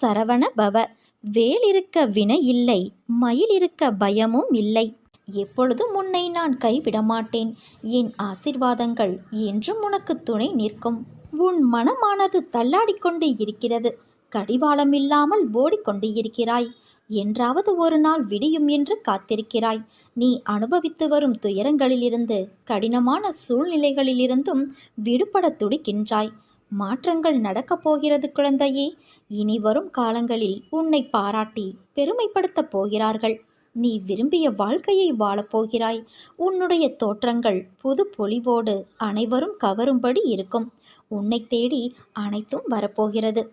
சரவண பவ. வேல் இருக்க வினை இல்லை மயில் இருக்க பயமும் இல்லை. எப்பொழுதும் உன்னை நான் கைவிட மாட்டேன் என் ஆசிர்வாதங்கள் என்றும் உனக்கு துணை நிற்கும். உன் மனமானது தள்ளாடிக்கொண்டு இருக்கிறது. கடிவாளம் இல்லாமல் ஓடிக்கொண்டு இருக்கிறாய். என்றாவது ஒரு நாள் விடியும் என்று காத்திருக்கிறாய். நீ அனுபவித்து வரும் துயரங்களிலிருந்து கடினமான சூழ்நிலைகளிலிருந்தும் விடுபட துடிக்கின்றாய். மாற்றங்கள் நடக்கப் போகிறது குழந்தையே. இனி வரும் காலங்களில் உன்னை பாராட்டி பெருமைப்படுத்தப் போகிறார்கள். நீ விரும்பிய வாழ்க்கையை வாழப்போகிறாய் உன்னுடைய தோற்றங்கள் புது பொலிவோடு அனைவரும் கவரும்படி இருக்கும். உன்னை தேடி அனைத்தும் வரப்போகிறது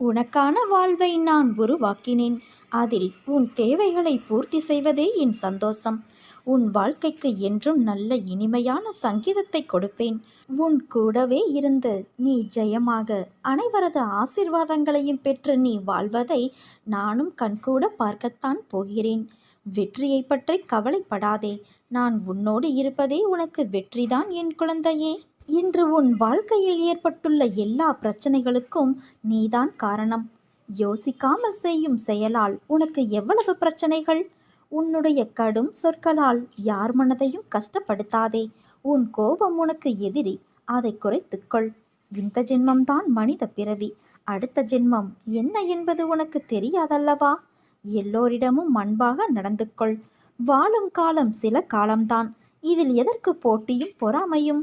உனக்கான வாழ்வை நான் உருவாக்கினேன். அதில் உன் தேவைகளை பூர்த்தி செய்வதே என் சந்தோஷம். உன் வாழ்க்கைக்கு என்றும் நல்ல இனிமையான சங்கீதத்தை கொடுப்பேன். உன் கூடவே இருந்து நீ ஜெயமாக அனைவரது ஆசிர்வாதங்களையும் பெற்று நீ வாழ்வதை நானும் கண்கூட பார்க்கத்தான் போகிறேன். வெற்றியை பற்றி கவலைப்படாதே. நான் உன்னோடு இருப்பதே உனக்கு வெற்றிதான் என் குழந்தையே. இன்று உன் வாழ்க்கையில் ஏற்பட்டுள்ள எல்லா பிரச்சனைகளுக்கும் நீதான் காரணம். யோசிக்காமல் செய்யும் செயலால் உனக்கு எவ்வளவு பிரச்சனைகள்? உன்னுடைய கடும் சொற்களால் யார் மனதையும் கஷ்டப்படுத்தாதே. உன் கோபம் உனக்கு எதிரி அதை குறைத்துக்கொள் இந்த ஜென்மம்தான் மனித பிறவி. அடுத்த ஜென்மம் என்ன என்பது உனக்கு தெரியாதல்லவா? எல்லோரிடமும் அன்பாக நடந்து கொள். வாழும் காலம் சில காலம்தான். இதில் எதற்கு போட்டியும் பொறாமையும்?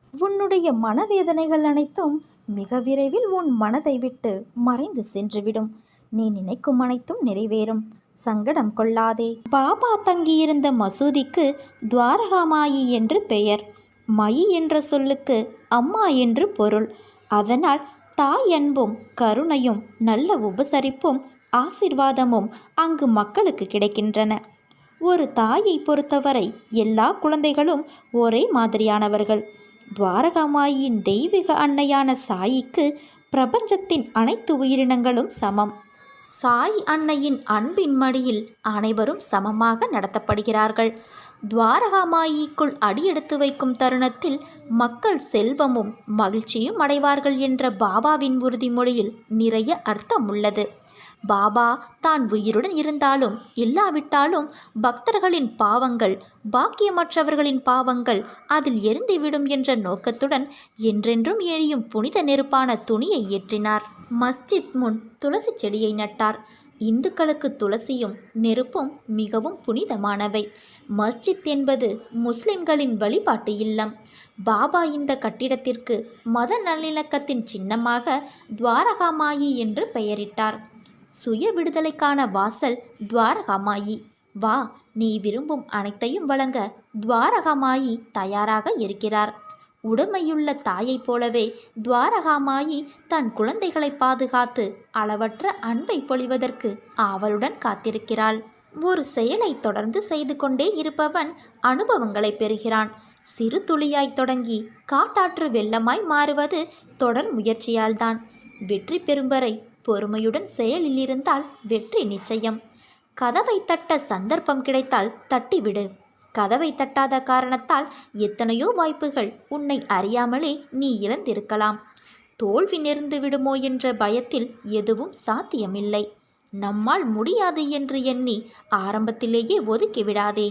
உன்னுடைய மனவேதனைகள் அனைத்தும் மிக விரைவில் உன் மனதை விட்டு மறைந்து சென்றுவிடும். நீ நினைக்கும் அனைத்தும் நிறைவேறும். சங்கடம் கொள்ளாதே. பாபா தங்கியிருந்த மசூதிக்கு துவாரகாமாயி என்று பெயர். மயி என்ற சொல்லுக்கு அம்மா என்று பொருள். அதனால் தாய் அன்பும் கருணையும் நல்ல உபசரிப்பும் ஆசிர்வாதமும் அங்கு மக்களுக்கு கிடைக்கின்றன. ஒரு தாயை பொறுத்தவரை எல்லா குழந்தைகளும் ஒரே மாதிரியானவர்கள். துவாரகாமாயின் தெய்வீக அன்னையான சாயிக்கு பிரபஞ்சத்தின் அனைத்து உயிரினங்களும் சமம். சாய் அன்னையின் அன்பின் மடியில் அனைவரும் சமமாக நடத்தப்படுகிறார்கள். துவாரகாமாயிக்குள் அடியெடுத்து வைக்கும் தருணத்தில் மக்கள் செல்வமும் மகிழ்ச்சியும் அடைவார்கள் என்ற பாபாவின் உறுதிமொழியில் நிறைய அர்த்தம் உள்ளது. பாபா தான் உயிருடன் இருந்தாலும் இல்லாவிட்டாலும் பக்தர்களின் பாவங்கள் பாக்கியமற்றவர்களின் பாவங்கள் அதில் எரிந்துவிடும் என்ற நோக்கத்துடன் என்றென்றும் எழியும் புனித நெருப்பான துணியை ஏற்றினார். மஸ்ஜித் முன் துளசி செடியை நட்டார். இந்துக்களுக்கு துளசியும் நெருப்பும் மிகவும் புனிதமானவை. மஸ்ஜித் என்பது முஸ்லிம்களின் வழிபாட்டு இல்லம். பாபா இந்த கட்டிடத்திற்கு மத நல்லிணக்கத்தின் சின்னமாக துவாரகாமாயி என்று பெயரிட்டார். சுய விடுதலைக்கான வாசல் துவாரகாமாயி. வா நீ விரும்பும் அனைத்தையும் வழங்க துவாரகாமாயி தயாராக இருக்கிறார். உடமையுள்ள தாயைப் போலவே துவாரகாமாயி தன் குழந்தைகளை பாதுகாத்து அளவற்ற அன்பை பொழிவதற்கு ஆவலுடன் காத்திருக்கிறாள். ஒரு செயலை தொடர்ந்து செய்து கொண்டே இருப்பவன் அனுபவங்களை பெறுகிறான். சிறு துளியாய் தொடங்கி காட்டாற்று வெள்ளமாய் மாறுவது தொடர் முயற்சியால்தான். வெற்றி பெறும் வரை பொறுமையுடன் செயலில் இருந்தால் வெற்றி நிச்சயம். கதவை தட்ட சந்தர்ப்பம் கிடைத்தால் தட்டிவிடு. கதவை தட்டாத காரணத்தால் எத்தனையோ வாய்ப்புகள் உன்னை அறியாமலே நீ இழந்திருக்கலாம். தோல்வி நெருந்து விடுமோ என்ற பயத்தில் எதுவும் சாத்தியமில்லை. நம்மால் முடியாது என்று எண்ணி ஆரம்பத்திலேயே ஒதுக்கிவிடாதே.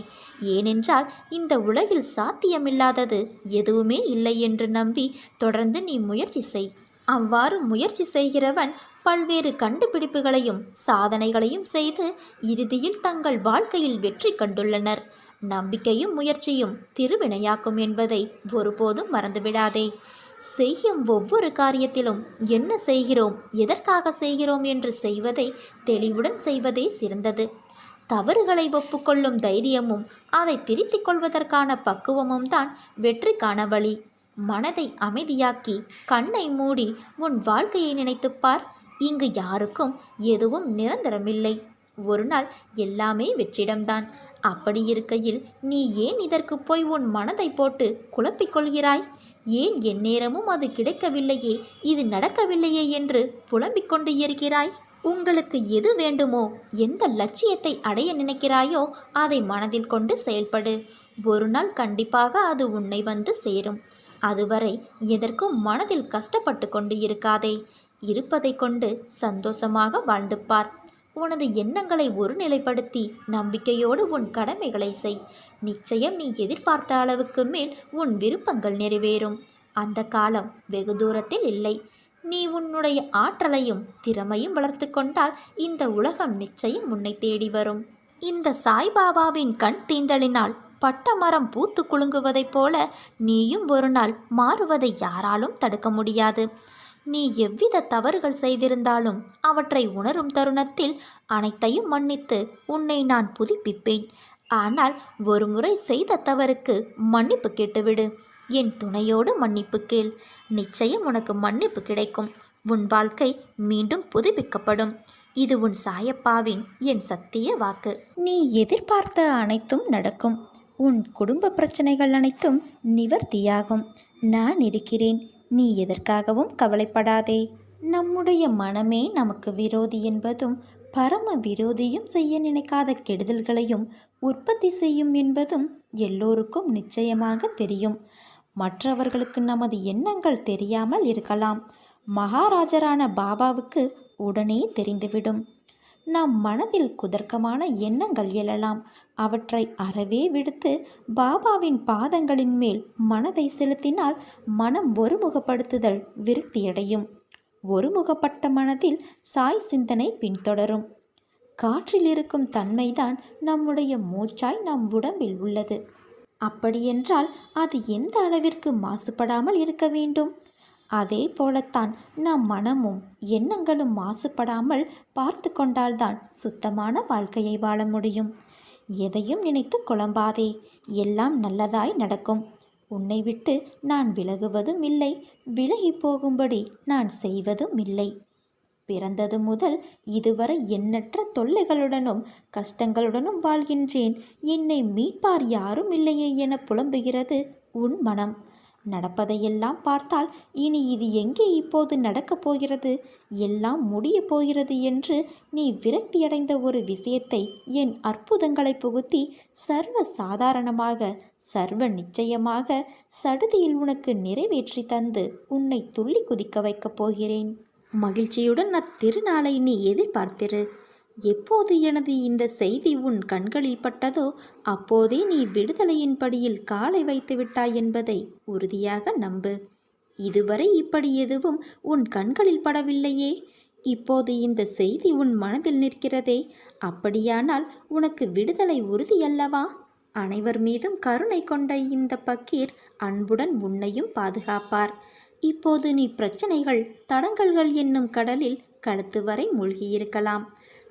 ஏனென்றால் இந்த உலகில் சாத்தியமில்லாதது எதுவுமே இல்லை என்று நம்பி தொடர்ந்து நீ முயற்சி செய். அவ்வாறு முயற்சி செய்கிறவன் பல்வேறு கண்டுபிடிப்புகளையும் சாதனைகளையும் செய்து இறுதியில் தங்கள் வாழ்க்கையில் வெற்றி கண்டுள்ளனர். நம்பிக்கையும் முயற்சியும் திருவினையாக்கும் என்பதை ஒருபோதும் மறந்துவிடாதே. செய்யும் ஒவ்வொரு காரியத்திலும் என்ன செய்கிறோம் எதற்காக செய்கிறோம் என்று செய்வதை தெளிவுடன் செய்வதே சிறந்தது. தவறுகளை ஒப்புக்கொள்ளும் தைரியமும் அதை திருத்திக் கொள்வதற்கான பக்குவமும் தான் வெற்றிக்கான வழி. மனதை அமைதியாக்கி கண்ணை மூடி உன் வாழ்க்கையை நினைத்துப் பார். இங்கு யாருக்கும் எதுவும் நிரந்தரமில்லை. ஒரு நாள் எல்லாமே வெற்றிடம்தான். அப்படி இருக்கையில் நீ ஏன் இதற்கு போய் உன் மனதை போட்டு குழப்பிக் கொள்கிறாய்? ஏன் எந்நேரமும் அது கிடைக்கவில்லையே? இது நடக்கவில்லையே என்று புலம்பிக் கொண்டு இருக்கிறாய்? உங்களுக்கு எது வேண்டுமோ எந்த லட்சியத்தை அடைய நினைக்கிறாயோ அதை மனதில் கொண்டு செயல்படு. ஒரு நாள் கண்டிப்பாக அது உன்னை வந்து சேரும். அதுவரை எதற்கும் மனதில் கஷ்டப்பட்டு கொண்டு இருக்காதே. இருப்பதை கொண்டு சந்தோஷமாக வாழ்ந்துப்பார். உனது எண்ணங்களை ஒருநிலைப்படுத்தி நம்பிக்கையோடு உன் கடமைகளை செய். நிச்சயம் நீ எதிர்பார்த்த அளவுக்கு மேல் உன் விருப்பங்கள் நிறைவேறும். அந்த காலம் வெகு தூரத்தில் இல்லை. நீ உன்னுடைய ஆற்றலையும் திறமையும் வளர்த்து கொண்டால் இந்த உலகம் நிச்சயம் உன்னை தேடி வரும். இந்த சாய்பாபாவின் கண் தீண்டலினால் பட்ட மரம் பூத்து குலுங்குவதைப் போல நீயும் ஒரு நாள் மாறுவதை யாராலும் தடுக்க முடியாது. நீ எவ்வித தவறுகள் செய்திருந்தாலும் அவற்றை உணரும் தருணத்தில் அனைத்தையும் மன்னித்து உன்னை நான் புதுப்பிப்பேன். ஆனால் ஒருமுறை செய்த தவறுக்கு மன்னிப்பு கேட்டுவிடு. என் துணையோடு மன்னிப்பு கேள். நிச்சயம் உனக்கு மன்னிப்பு கிடைக்கும். உன் வாழ்க்கை மீண்டும் புதுப்பிக்கப்படும். இது உன் சாயப்பாவின் என் சத்திய வாக்கு. நீ எதிர்பார்த்த அனைத்தும் நடக்கும். உன் குடும்ப பிரச்சனைகள் அனைத்தும் நிவர்த்தியாகும். நான் இருக்கிறேன். நீ எதற்காகவும் கவலைப்படாதே. நம்முடைய மனமே நமக்கு விரோதி என்பதும் பரம விரோதியும் செய்ய நினைக்காத கெடுதல்களையும் உற்பத்தி செய்யும் என்பதும் எல்லோருக்கும் நிச்சயமாக தெரியும். மற்றவர்களுக்கு நமது எண்ணங்கள் தெரியாமல் இருக்கலாம். மகாராஜரான பாபாவுக்கு உடனே தெரிந்துவிடும். நம் மனதில் குதர்க்கமான எண்ணங்கள் எழலாம். அவற்றை அறவே விடுத்து பாபாவின் பாதங்களின் மேல் மனதை செலுத்தினால் மனம் ஒருமுகப்படுத்துதல் விருத்தியடையும். ஒருமுகப்பட்ட மனதில் சாய் சிந்தனை பின்தொடரும். காற்றில் இருக்கும் தன்மைதான் நம்முடைய மூச்சாய் நம் உடம்பில் உள்ளது. அப்படியென்றால் அது எந்த அளவிற்கு மாசுபடாமல் இருக்க வேண்டும்? அதே போலத்தான் நம் மனமும் எண்ணங்களும் மாசுபடாமல் பார்த்து கொண்டால்தான் சுத்தமான வாழ்க்கையை வாழ முடியும். எதையும் நினைத்து குழம்பாதே எல்லாம் நல்லதாய் நடக்கும். உன்னை விட்டு நான் விலகுவதும் இல்லை விலகி போகும்படி நான் செய்வதும் இல்லை. பிறந்தது முதல் இதுவரை எண்ணற்ற தொல்லைகளுடனும் கஷ்டங்களுடனும் வாழ்கின்றேன். என்னை மீட்பார் யாரும் இல்லையே என புலம்புகிறது உன் மனம். நடப்பதையெல்லாம் பார்த்தால் இனி இது எங்கே இப்போது நடக்கப் போகிறது? எல்லாம் முடியப் போகிறது என்று நீ விரக்தியடைந்த ஒரு விஷயத்தை என் அற்புதங்களை புகுத்தி சர்வ சாதாரணமாக சர்வ நிச்சயமாக சடுதியில் உனக்கு நிறைவேற்றி தந்து உன்னை துள்ளி குதிக்க வைக்கப் போகிறேன். மகிழ்ச்சியுடன் அத்திருநாளை நீ எதிர்பார்த்திரு. எப்போது எனது இந்த செய்தி உன் கண்களில் பட்டதோ அப்போதே நீ விடுதலையின் படியில் காலை வைத்து விட்டாய் என்பதை உறுதியாக நம்பு. இதுவரை இப்படி எதுவும் உன் கண்களில் படவில்லையே. இப்போது இந்த செய்தி உன் மனதில் நிற்கிறதே அப்படியானால் உனக்கு விடுதலை உறுதியல்லவா அனைவர் மீதும் கருணை கொண்ட இந்த பக்கீர் அன்புடன் உன்னையும் பாதுகாப்பார். இப்போது நீ பிரச்சனைகள் தடங்கல்கள் என்னும் கடலில் கழுத்து வரை மூழ்கியிருக்கலாம்.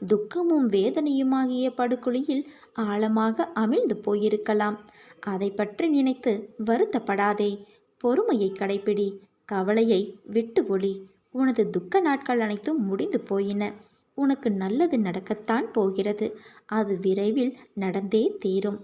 துக்கமும் வேதனையுமாகிய படுகுழியில் ஆழமாக அமிழ்ந்து போயிருக்கலாம். அதை பற்றி நினைத்து வருத்தப்படாதே. பொறுமையை கடைப்பிடி. கவலையை விட்டு ஒளி. உனது துக்க நாட்கள் அனைத்தும் முடிந்து போயின. உனக்கு நல்லது நடக்கத்தான் போகிறது. அது விரைவில் நடந்தே தீரும்.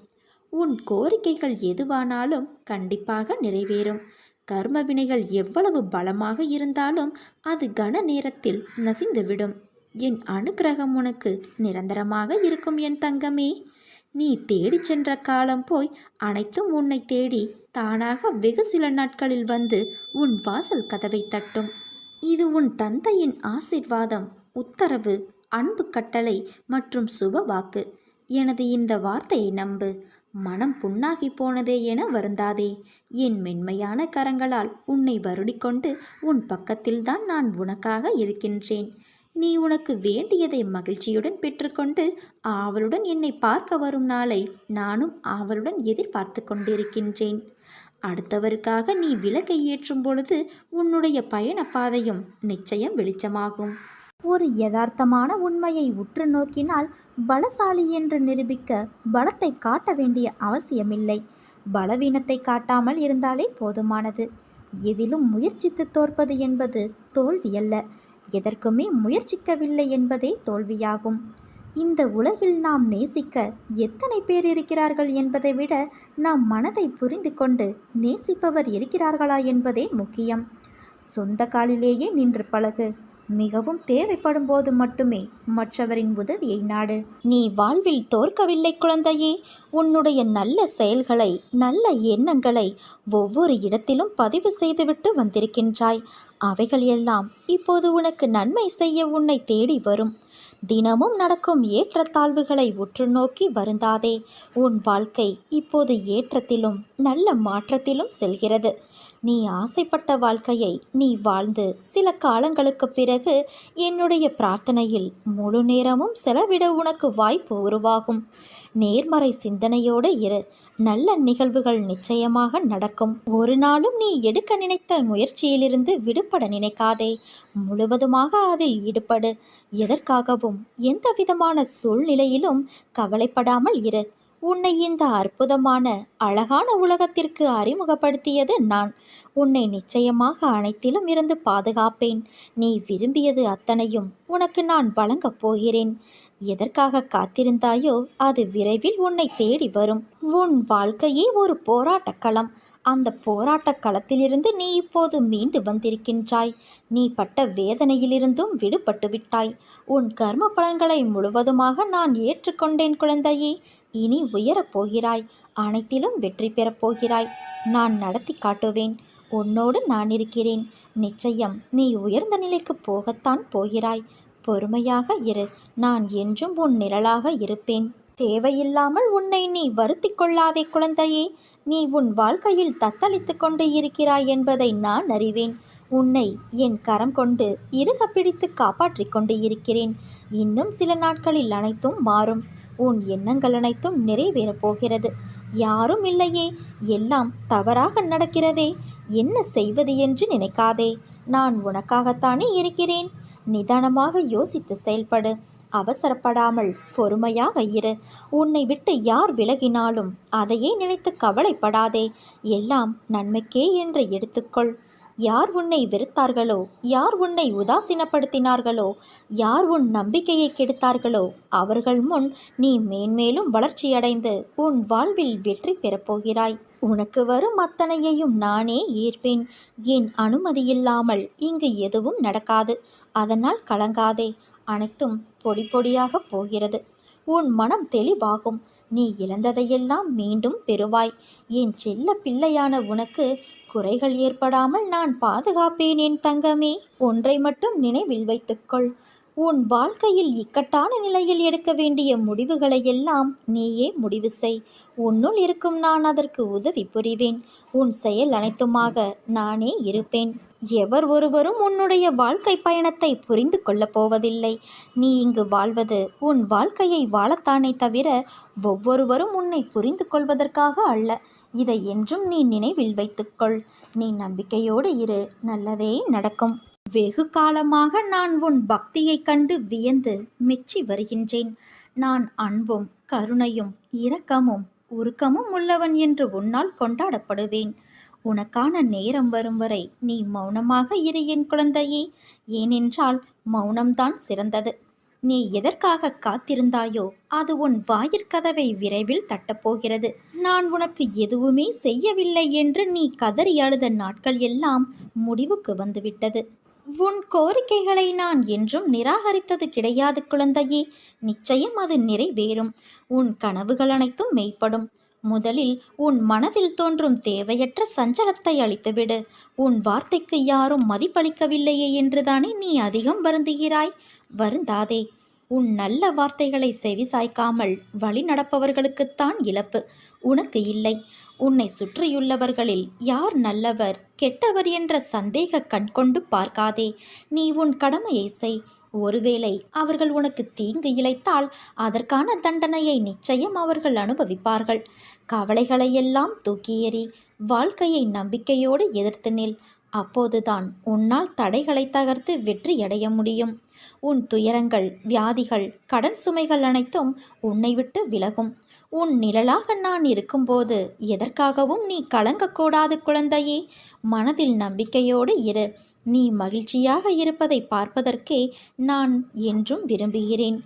உன் கோரிக்கைகள் எதுவானாலும் கண்டிப்பாக நிறைவேறும். கர்ம வினைகள் எவ்வளவு பலமாக இருந்தாலும் அது கன நேரத்தில் நசிந்துவிடும். என் அனுக்கிரகம் உனக்கு நிரந்தரமாக இருக்கும் என் தங்கமே. நீ தேடிச் சென்ற காலம் போய் அனைத்தும் உன்னை தேடி தானாக வெகு சில நாட்களில் வந்து உன் வாசல் கதவை தட்டும். இது உன் தந்தையின் ஆசிர்வாதம் உத்தரவு அன்பு கட்டளை மற்றும் சுப வாக்கு. எனது இந்த வார்த்தையை நம்பு. மனம் புண்ணாகி போனதே என வருந்தாதே. என் மென்மையான கரங்களால் உன்னை வருடிக்கொண்டு உன் பக்கத்தில்தான் நான் உனக்காக இருக்கின்றேன். நீ உனக்கு வேண்டியதை மகிழ்ச்சியுடன் பெற்றுக்கொண்டு ஆவலுடன் என்னை பார்க்க வரும் நாளை நானும் ஆவலுடன் எதிர்பார்த்து கொண்டிருக்கின்றேன். அடுத்தவருக்காக நீ விளக்கை ஏற்றும் பொழுது உன்னுடைய பயணப்பாதையும் நிச்சயம் வெளிச்சமாகும். ஒரு யதார்த்தமான உண்மையை உற்று நோக்கினால் பலசாலி என்று நிரூபிக்க பலத்தை காட்ட வேண்டிய அவசியமில்லை. பலவீனத்தை காட்டாமல் இருந்தாலே போதுமானது. எதிலும் முயற்சித்து தோற்பது என்பது தோல்வியல்ல. எதற்குமே முயற்சிக்கவில்லை என்பதே தோல்வியாகும். இந்த உலகில் நாம் நேசிக்க எத்தனை பேர் இருக்கிறார்கள் என்பதை விட நாம் மனதை புரிந்து கொண்டு நேசிப்பவர் இருக்கிறார்களா என்பதே முக்கியம். சொந்த காலிலேயே நின்று பழகு. மிகவும் தேவைப்படும் போது மட்டுமே மற்றவரின் உதவியை நாடு. நீ வாழ்வில் தோற்கவில்லை குழந்தையே. உன்னுடைய நல்ல செயல்களை நல்ல எண்ணங்களை ஒவ்வொரு இடத்திலும் பதிவு செய்துவிட்டு வந்திருக்கின்றாய். அவைகள் எல்லாம் இப்போது உனக்கு நன்மை செய்ய உன்னை தேடி வரும். தினமும் நடக்கும் ஏற்றத்தாழ்வுகளை உற்று நோக்கி வருந்தாதே. உன் வாழ்க்கை இப்போது ஏற்றத்திலும் நல்ல மாற்றத்திலும் செல்கிறது. நீ ஆசைப்பட்ட வாழ்க்கையை நீ வாழ்ந்து சில காலங்களுக்கு பிறகு என்னுடைய பிரார்த்தனையில் முழு நேரமும் செலவிட உனக்கு வாய்ப்பு உருவாகும். நேர்மறை சிந்தனையோடு இரு. நல்ல நிகழ்வுகள் நிச்சயமாக நடக்கும். ஒரு நாளும் நீ எடுக்க நினைத்த முயற்சியிலிருந்து விடுபட நினைக்காதே. முழுவதுமாக அதில் ஈடுபடு. எதற்காகவும் எந்த விதமான சூழ்நிலையிலும் கவலைப்படாமல் இரு. உன்னை இந்த அற்புதமான அழகான உலகத்திற்கு அறிமுகப்படுத்தியது நான். உன்னை நிச்சயமாக அனைத்திலும் இருந்து பாதுகாப்பேன். நீ விரும்பியது அத்தனையும் உனக்கு நான் வழங்கப் போகிறேன். எதற்காக காத்திருந்தாயோ அது விரைவில் உன்னை தேடி வரும். உன் வாழ்க்கையே ஒரு போராட்டக் களம். அந்த போராட்டக் களத்திலிருந்து நீ இப்போது மீண்டு வந்திருக்கின்றாய். நீ பட்ட வேதனையிலிருந்தும் விடுபட்டு விட்டாய். உன் கர்ம பலன்களை முழுவதுமாக நான் ஏற்றுக்கொண்டேன் குழந்தையே. இனி உயரப் போகிறாய். அனைத்திலும் வெற்றி பெறப் போகிறாய். நான் நடத்தி காட்டுவேன். உன்னோடு நான் இருக்கிறேன். நிச்சயம் நீ உயர்ந்த நிலைக்கு போகத்தான் போகிறாய். பொறுமையாக இரு. நான் என்றும் உன் நிழலாக இருப்பேன். தேவையில்லாமல் உன்னை நீ வருத்தி கொள்ளாதே குழந்தையே. நீ உன் வாழ்க்கையில் தத்தளித்து கொண்டு இருக்கிறாய் என்பதை நான் அறிவேன். உன்னை என் கரம் கொண்டு இறுக பிடித்து காப்பாற்றிக் கொண்டு இருக்கிறேன். இன்னும் சில நாட்களில் அனைத்தும் மாறும். உன் எண்ணங்கள் அனைத்தும் நிறைவேறப் போகிறது. யாரும் இல்லையே. எல்லாம் தவறாக நடக்கிறதே. என்ன செய்வது என்று நினைக்காதே. நான் உனக்காகத்தானே இருக்கிறேன். நிதானமாக யோசித்து செயல்படு. அவசரப்படாமல் பொறுமையாக இரு. உன்னை விட்டு யார் விலகினாலும் அதையே நினைத்து கவலைப்படாதே. எல்லாம் நன்மைக்கே என்று எடுத்துக்கொள். யார் உன்னை வெறுத்தார்களோ யார் உன்னை உதாசீனப்படுத்தினார்களோ யார் உன் நம்பிக்கையை கெடுத்தார்களோ அவர்கள் முன் நீ மேன்மேலும் வளர்ச்சியடைந்து உன் வாழ்வில் வெற்றி பெறப்போகிறாய் உனக்கு வரும் அத்தனையையும் நானே ஏற்பேன் என் அனுமதியில்லாமல் இங்கு எதுவும் நடக்காது. அதனால் கலங்காதே. அனைத்தும் பொடி பொடியாக போகிறது. உன் மனம் தெளிவாகும். நீ இழந்ததையெல்லாம் மீண்டும் பெறுவாய். என் செல்ல பிள்ளையான உனக்கு குறைகள் ஏற்படாமல் நான் பாதுகாப்பேன் என் தங்கமே. ஒன்றை மட்டும் நினைவில் வைத்துக்கொள். உன் வாழ்க்கையில் இக்கட்டான நிலையில் எடுக்க வேண்டிய முடிவுகளை எல்லாம் நீயே முடிவு செய். உன்னுள் இருக்கும் நான் அதற்கு உதவி புரிவேன். உன் செயல் அனைத்துமாக நானே இருப்பேன். எவர் ஒருவரும் உன்னுடைய வாழ்க்கை பயணத்தை புரிந்து கொள்ளப் போவதில்லை. நீ இங்கு வாழ்வது உன் வாழ்க்கையை வாழத்தானே தவிர ஒவ்வொருவரும் உன்னை புரிந்து கொள்வதற்காக அல்ல. இதை என்றும் நீ நினைவில் வைத்துக்கொள். நீ நம்பிக்கையோடு இரு. நல்லதே நடக்கும். வெகு காலமாக நான் உன் பக்தியைக் கண்டு வியந்து மெச்சி வருகின்றேன். நான் அன்பும் கருணையும் இரக்கமும் உருக்கமும் உள்ளவன் என்று உன்னால் கொண்டாடப்படுவேன். உனக்கான நேரம் வரும் வரை நீ மௌனமாக இரு என் குழந்தையே. ஏனென்றால் மௌனம்தான் சிறந்தது. நீ எதற்காக காத்திருந்தாயோ அது உன் வாயிற்கதவை விரைவில் தட்டப்போகிறது நான் உனக்கு எதுவுமே செய்யவில்லை என்று நீ கதறி அழுத நாட்கள் எல்லாம் முடிவுக்கு வந்துவிட்டது. உன் கோரிக்கைகளை நான் என்றும் நிராகரித்தது கிடையாது குழந்தையே. நிச்சயம் அது நிறைவேறும். உன் கனவுகள் அனைத்தும் மெய்ப்படும். முதலில் உன் மனதில் தோன்றும் தேவையற்ற சஞ்சலத்தை அளித்துவிடு. உன் வார்த்தைக்கு யாரும் மதிப்பளிக்கவில்லையே என்றுதானே நீ அதிகம் வருந்துகிறாய்? வருந்தாதே. உன் நல்ல வார்த்தைகளை செவிசாய்க்காமல் வழி நடப்பவர்களுக்குத்தான் இழப்பு. உனக்கு இல்லை. உன்னை சுற்றியுள்ளவர்களில் யார் நல்லவர் கெட்டவர் என்ற சந்தேக கண்கொண்டு பார்க்காதே. நீ உன் கடமையை செய். ஒருவேளை அவர்கள் உனக்கு தீங்கு இழைத்தால் அதற்கான தண்டனையை நிச்சயம் அவர்கள் அனுபவிப்பார்கள். கவலைகளையெல்லாம் தூக்கி எறி வாழ்க்கையை நம்பிக்கையோடு எதிர்த்து நில். அப்போதுதான் உன்னால் தடைகளை தகர்த்து வெற்றியடைய முடியும். உன் துயரங்கள் வியாதிகள் கடன் சுமைகள் அனைத்தும் உன்னை விட்டு விலகும். உன் நிழலாக நான் இருக்கும்போது எதற்காகவும் நீ கலங்கக்கூடாது குழந்தையே. மனதில் நம்பிக்கையோடு இரு. நீ மகிழ்ச்சியாக இருப்பதை பார்ப்பதற்கே நான் என்றும் விரும்புகிறேன்.